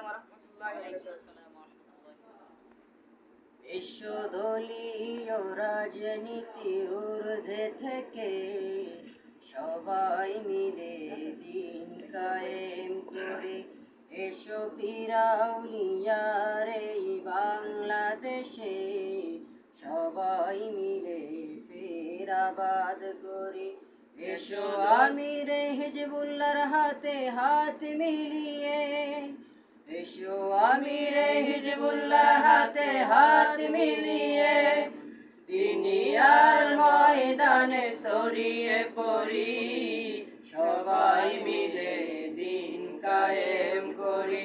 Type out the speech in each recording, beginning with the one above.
আসসালাম বিশ্বদলীয় রাজনীতির ঊর্ধ্বে থেকে সবাই মিলে দিন কায়েম করে। এসো পিরাউলিয়ার বাংলাদেশে সবাই মিলে ফেরাবাদ করে। এসো আমির হিজবুল্লার হাতে হাত মিলিয়ে এসো আমির হিজবুল্লাহ হাতে হাত মিলিয়ে দুনিয়ার ময়দানে ছড়িয়ে পড়ি। সবাই মিলে দিন কায়েম করি।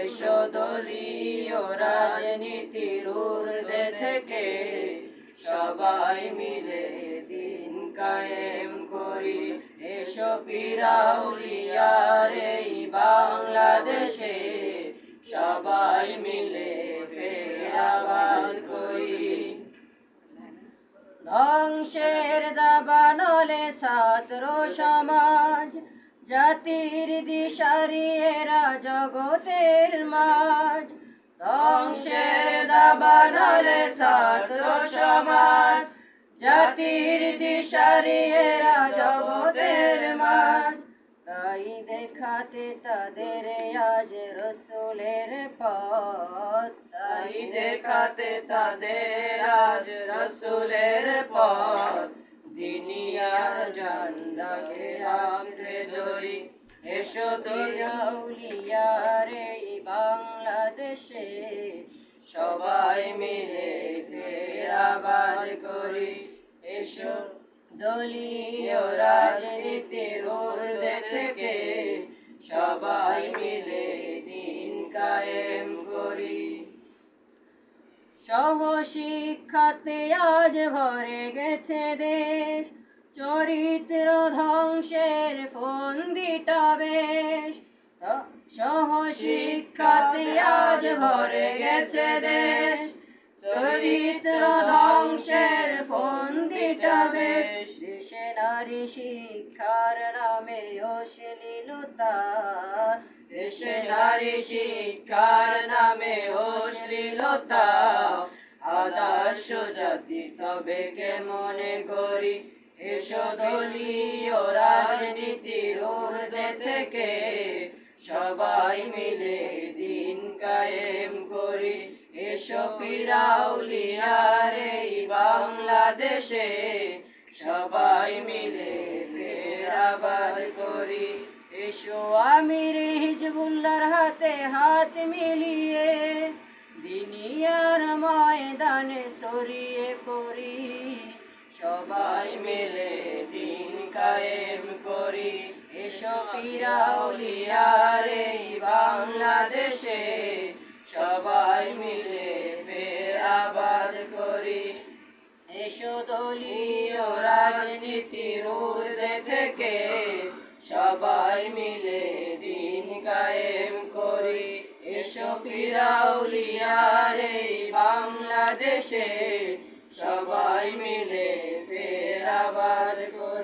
এসো দলীয় রাজনীতির ঊর্ধ্বে থেকে সবাই মিলে দিন কায়েম করি। এসো পিরাউলিয়ার এই বাংলাদেশে। সবাই মিলে ধ্বংসের দাবানলে ছাত্র সমাজ, জাতির দিশারিয়েরা জগতের মাঝ। ধ্বংসের দাবানলে ছাত্র সমাজ, জাতির দিশারিয়েরা জগতের মাঝ। তাই দেখাতে তাদের আজ রসুলের পথ। তাই দেখাতে তাদের আজ রসুলের পথ। দিনিয়ার ঝান্ডাকে আঁকড়ে ধরি। এসো দিয়াউলিয়ার এই বাংলাদেশে। সবাই মিলে ফেরাবাদ করি। এসো দলীয় রাজনীতির ঊর্ধ্বে থেকে সবাই মিলে দিন কায়েম করি। সহ শিক্ষাতে আজ ভরে গেছে দেশ, চরিত্র ধ্বংসের ফন্দিটা বেশ। সহ শিক্ষাতে আজ ভরে গেছে দেশ, চরিত্র নারী শিক্ষার নামে অশ্লীলতা দেশে নারী শিক্ষার নামে অশ্লীলতা আদর্শ জাতি তবে কে মনে করি? এসো দলীয় রাজনীতির ঊর্ধ্বে থেকে সবাই মিলে দিন কায়েম করি। এসো পিরাউলিয়ার এই বাংলাদেশে সবাই মিলে ফেরাবাদ করি। এসো আমির হিজবুল্লার হাতে হাত মিলিয়ে, দিনিয়ার ময়দানে সরিয়ে পড়ি। সবাই মিলে দিন কায়েম করি। এসো পিরাউলিয়ার এই বাংলাদেশে, সবাই মিলে ফের আবাদ করি। এসো দলীয় সবাই মিলে দিন কায়েম করি। এসো ফিরাউলিয়ার এই বাংলাদেশে সবাই মিলে ফেরাবার করি।